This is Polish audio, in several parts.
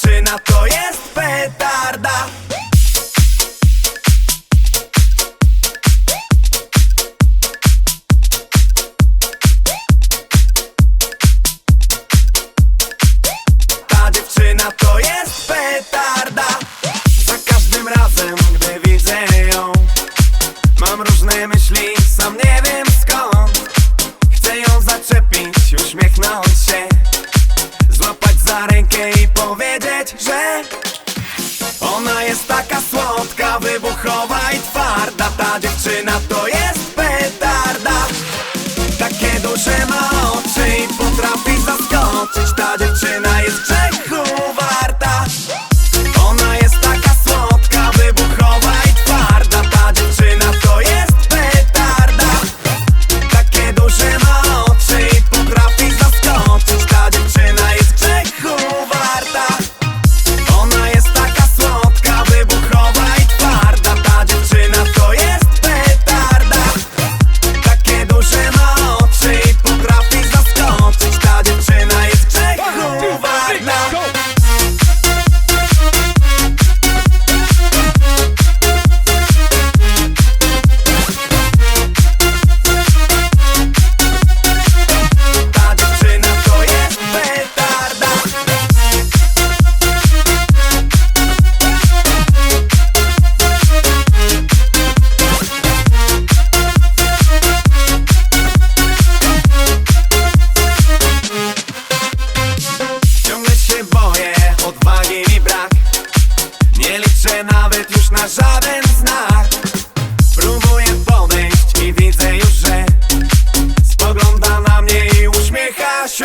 dziewczyna to jest petarda? Ta dziewczyna to jest jest taka słodka, wybuchowa i twarda. Ta dziewczyna to Próbuję podejść i widzę już, że Spogląda na mnie i uśmiecha się.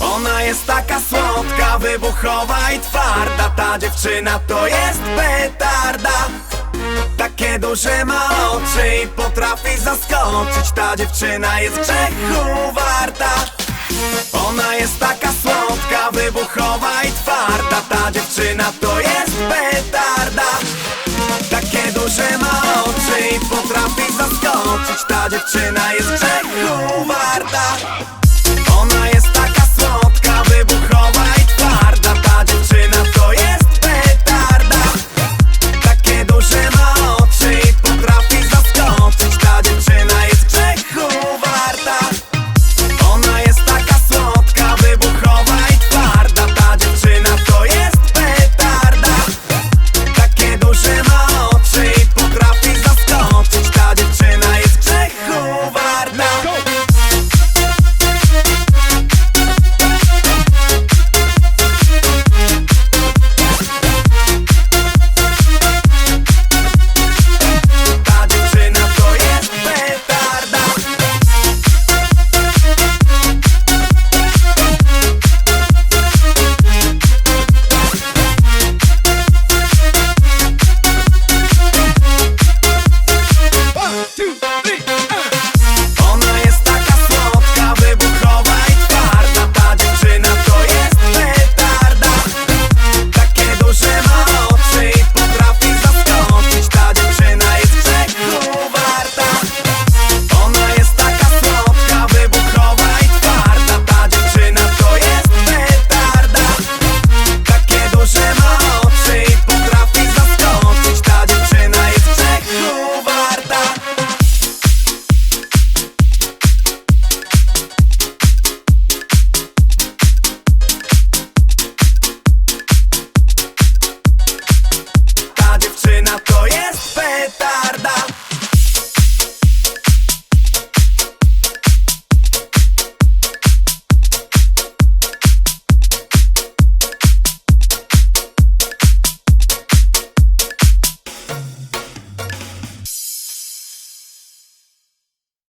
Ona jest taka słodka, wybuchowa i twarda. Ta dziewczyna to jest petarda. Takie duże ma oczy i potrafi zaskoczyć. Ta dziewczyna jest grzechu warta. Ona jest taka słodka, wybuchowa i twarda. Ta dziewczyna to jest petarda Duże ma oczy i potrafi zaskoczyć. Ta dziewczyna jest grzechu warta